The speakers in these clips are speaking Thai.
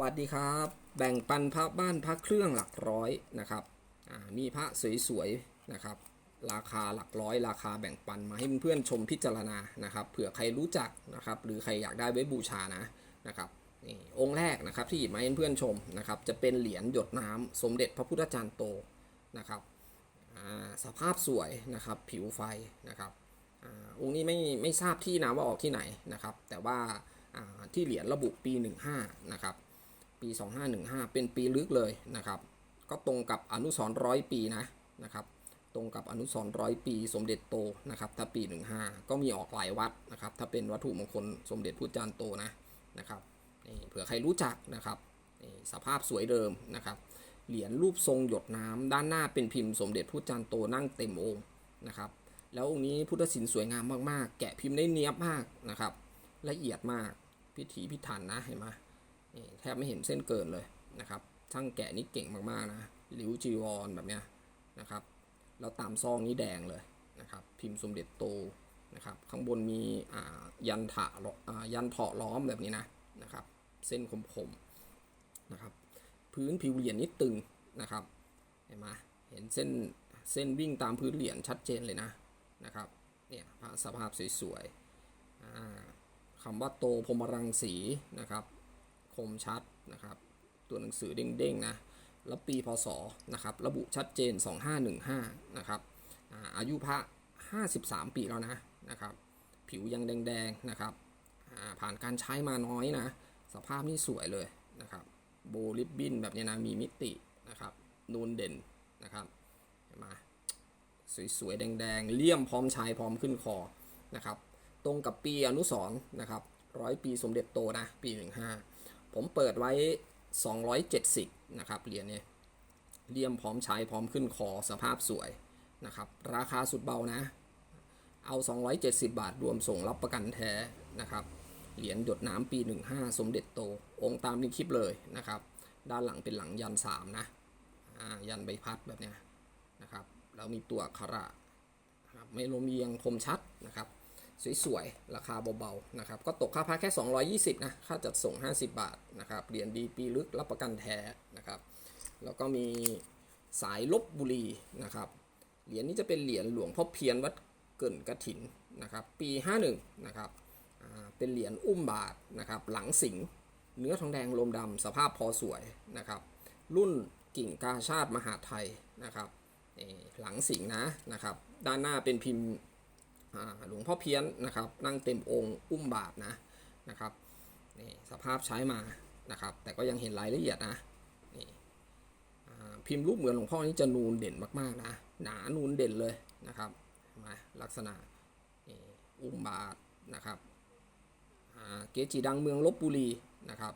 วัสดีครับ แบ่งปันพระบ้านพระเครื่องหลักร้อยนะครับมีพระสวยๆนะครับ ราคาหลักร้อย ราคาแบ่งปันมาให้เพื่อนๆชมพิจารณานะครับเผื่อใครรู้จักนะครับ หรือใครอยากได้ไว้บูชานะนะครับนี่องค์แรกนะครับที่หยิบมาให้เพื่อนชมนะครับ จะเป็นเหรียญหยดน้ำสมเด็จพระพุทธจารย์โตนะครับสภาพสวยนะครับ ผิวไฟนะครับอองค์นี้ไม่ไม่ทราบที่นะว่าออกที่ไหนนะครับ แต่ว่าอ่าที่เหรียญระบุปี 15นะครับ ปี 2515 เป็นปีลึกเลยนะครับ ก็ตรงกับอนุสร์ร้อยปีนะนะครับ ตรงกับอนุสร์ร้อยปี สมเด็จโตนะครับถ้าปี 15 ก็มีออกหลายวัดนะครับ ถ้าเป็นวัตถุมงคลสมเด็จพุทธจารย์โตนะนะครับนี่เผื่อใครรู้จักนะครับนี่สภาพสวยเดิมนะครับ เหรียญรูปทรงหยดน้ำด้านหน้าเป็นพิมพ์สมเด็จพุทธจารย์โตนั่งเต็มองค์นะครับ แล้วองค์นี้พุทธศิลป์สวยงามมากๆ แกะพิมพ์ได้เนียบมากนะครับ ละเอียดมากพิถีพิถันนะเห็นไหม นี่แทบไม่เห็นเส้นเกินเลยนะครับช่างแกะนี่เก่งมากๆนะริ้วจีวรแบบเนี้ยนะครับแล้วตามซองนี้แดงเลยนะครับพิมพ์สมเด็จโตนะครับข้างบนมีอ่ายันถะอ่ายันเถาะล้อมแบบนี้นะนะครับเส้นคมๆนะครับพื้นผิวเหรียญนี่ตึงนะครับเห็นไหมเห็นเส้นเส้นวิ่งตามพื้นเหรียญชัดเจนเลยนะนะครับเนี่ยสภาพสวยๆคำว่าโตพรมรังสีนะครับ คมชัดนะครับ ตัวหนังสือเด้งๆนะ แล้วปีพศนะครับ ระบุชัดเจน 2515 นะครับอาอายุพระ 53 ปีแล้วนะนะครับ ผิวยังแดงๆนะครับ ผ่านการใช้มาน้อยนะ สภาพนี่สวยเลยนะครับ โบลิบบินแบบนี้นะ มีมิตินะครับนูนเด่นนะครับเห็นไหมสวยๆ แดงๆ เลี่ยมพร้อมใช้พร้อมขึ้นคอนะครับ ตรงกับปีอนุสร์นะครับร้อยปีสมเด็จโตนะ ปี15 ผมเปิดไว้ 270 นะครับเหรียญเนี้เลี่ยมพร้อมใช้พร้อมขึ้นคอสภาพสวยนะครับ ราคาสุดเบานะ เอา 270 บาทรวมส่งรับประกันแท้นะครับ เหรียญหยดน้ำปี 15 สมเด็จโต องค์ตามในคลิปเลยนะครับ ด้านหลังเป็นหลังยัน 3 นะยันใบพัดแบบเนี้ยนะครับ แล้วมีตัวอักขระไม่ลมเอียงคมชัดนะครับ สวยๆ ราคาเบาๆ นะครับ ก็ตกค่าพระแค่ 220 นะ ค่าจัดส่ง 50 บาท นะครับ เหรียญดีปีลึกรับประกันแท้ นะครับ แล้วก็มีสายลบบุรี นะครับ เหรียญนี้จะเป็นเหรียญหลวงพ่อเพียรวัดเกินกระถิน นะครับ ปี 51 นะครับเป็นเหรียญอุ้มบาท นะครับ หลังสิง เนื้อทองแดงลมดำ สภาพพอสวย นะครับ รุ่นกิ่งกาชาติมหาไทย นะครับหลังสิงนะ นะครับ ด้านหน้าเป็นพิมพ์ หลวงพ่อเพี้ยนนะครับ นั่งเต็มองค์อุ้มบาทนะนะครับนี่สภาพใช้มานะครับ แต่ก็ยังเห็นรายละเอียดนะนี่พิมพ์รูปเหมือนหลวงพ่อนี่จะนูนเด่นมากๆนะหนานูนเด่นเลยนะครับมาลักษณะอุ้มบาทนะครับเกจิดังเมืองลบบุรีนะครับ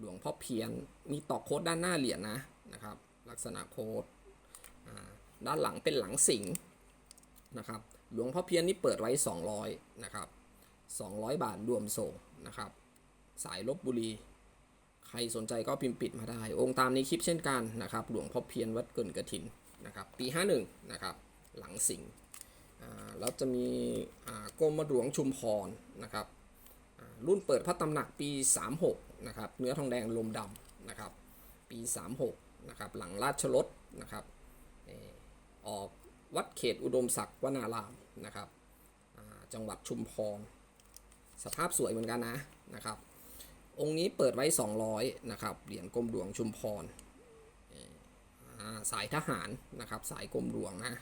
หลวงพ่อเพี้ยนมีตอกโคดด้านหน้าเหรียญนะนะครับ ลักษณะโคดด้านหลังเป็นหลังสิงนะครับ หลวงพ่อเพียนนี่เปิดไว้ 200นะครับ200 บาทรวมส่งนะครับ สายลบบุรี ใครสนใจก็พิมพ์ปิดมาได้ องค์ตามในคลิปเช่นกันนะครับ หลวงพ่อเพียนวัดเกินกระถินนะครับ ปี 51นะครับ หลังสิงห์แล้วจะมีกรมหลวงชุมพรนะครับรุ่นเปิดพระตำหนักปี 36นะครับ เนื้อทองแดงลมดำนะครับ ปี 36นะครับ หลังราชรถนะครับ ออออกวัดเขตอุดมศักดิ์วนาราม นะครับจังหวัดชุมพรสภาพสวยเหมือนกันนะนะครับ องค์นี้เปิดไว้ 200นะครับเหรียญกรมหลวงชุมพรสายทหารนะครับ สายกรมหลวงนะ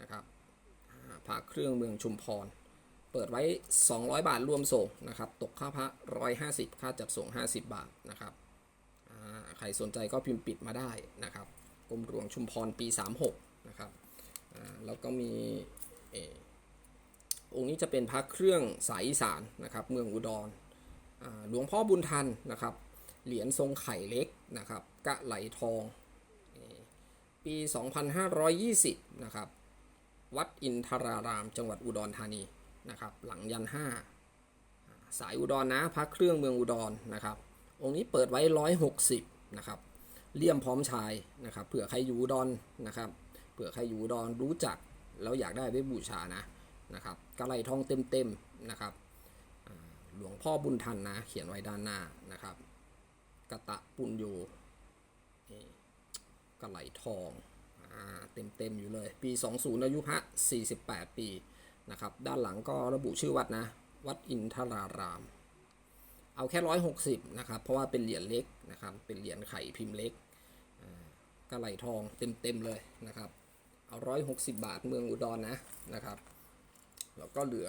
นะครับอ่าพระเครื่องเมืองชุมพร เปิดไว้ 200 บาทรวมส่งนะครับ ตกค่าพระ 150 ค่าจัดส่ง 50 บาทนะครับใครสนใจก็พิมพ์ปิดมาได้นะครับกรมหลวงชุมพรปี 36นะครับแล้วก็มีเองค์นี้จะเป็นพระเครื่องสายอีสานนะครับ เมืองอุดรหลวงพ่อบุญทันนะครับ เหรียญทรงไข่เล็กนะครับ กะไหลทองเอ่อปี 2520 นะครับ วัดอินทราราม จังหวัดอุดรธานีนะครับ หลังยันห้าสายอุดรนะพระเครื่องเมืองอุดรนะครับ องค์นี้เปิดไว้ 160 นะครับ เลี่ยมพร้อมชายนะครับ เผื่อใครอยู่อุดรนะครับ เผื่อใครอยู่อุดอนรู้จักแล้วอยากได้ไว้บูชานะ นะครับกระไหลทองเต็มๆนะครับหลวงพ่อบุญทันนะ เขียนไว้ด้านหน้านะครับกะตะปุญโยนี่กระไหลทองอเต็มๆอยู่เลย ปี 20 อายุพระ48 ปีนะครับด้านหลังก็ระบุชื่อวัดนะ วัดอินทราราม เอาแค่ 160 นะครับ เพราะว่าเป็นเหรียญเล็กนะครับ เป็นเหรียญไข่พิมพ์เล็กกระไหลทองเต็มเต็มๆเลยนะครับ เอา 160 บาทเมืองอุดรนะนะครับ แล้วก็เหลือ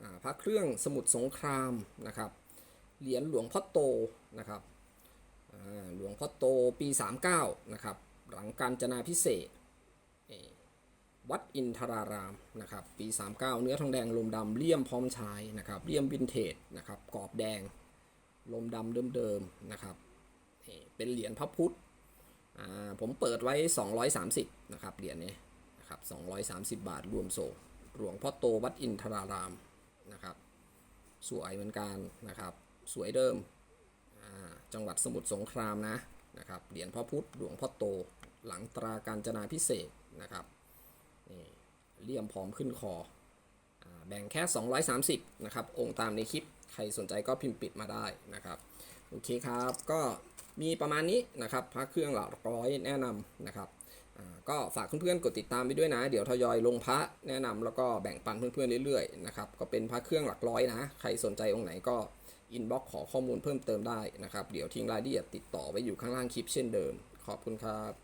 อพระเครื่องสมุทรสงครามนะครับ เหรียญหลวงพ่อโตนะครับหลวงพ่อโตปี 39 นะครับ หลังการจนาพิเศษ วัดอินทรารามนะครับ ปี 39 เนื้อทองแดงลมดำเลี่ยมพร้อมใช้นะครับเลี่ยมวินเทจนะครับกรอบแดงลมดำเดิมๆนะครับเป็นเหรียญพระพุทธผมเปิดไว้ 230 นะครับเหรียญนี้นะครับ230 บาทรวมโซ หลวงพ่อโตวัดอินทรารามนะครับ สวยเหมือนกันนะครับ สวยเดิมจังหวัดสมุทรสงครามนะนะครับเหรียญพ่อพุธหลวงพ่อโตหลังตราการจนาพิเศษนะครับนี่เลี่ยมพร้อมขึ้นคออแบ่งแค่ 230 นะครับ องค์ตามในคลิป ใครสนใจก็พิมพ์ปิดมาได้นะครับ โอเคครับ ก็มีประมาณนี้นะครับ พระเครื่องหลักร้อยแนะนำนะครับ ก็ฝากเพื่อนๆกดติดตามไปด้วยนะ เดี๋ยวทยอยลงพระแนะนำแล้วก็แบ่งปันเพื่อนๆเรื่อยๆนะครับก็เป็นพระเครื่องหลักร้อยนะ ใครสนใจองค์ไหนก็อินบ็อกขอข้อมูลเพิ่มเติมได้นะครับ เดี๋ยวทิ้งรายละเอียดติดต่อไว้อยู่ข้างล่างคลิปเช่นเดิม ขอบคุณครับ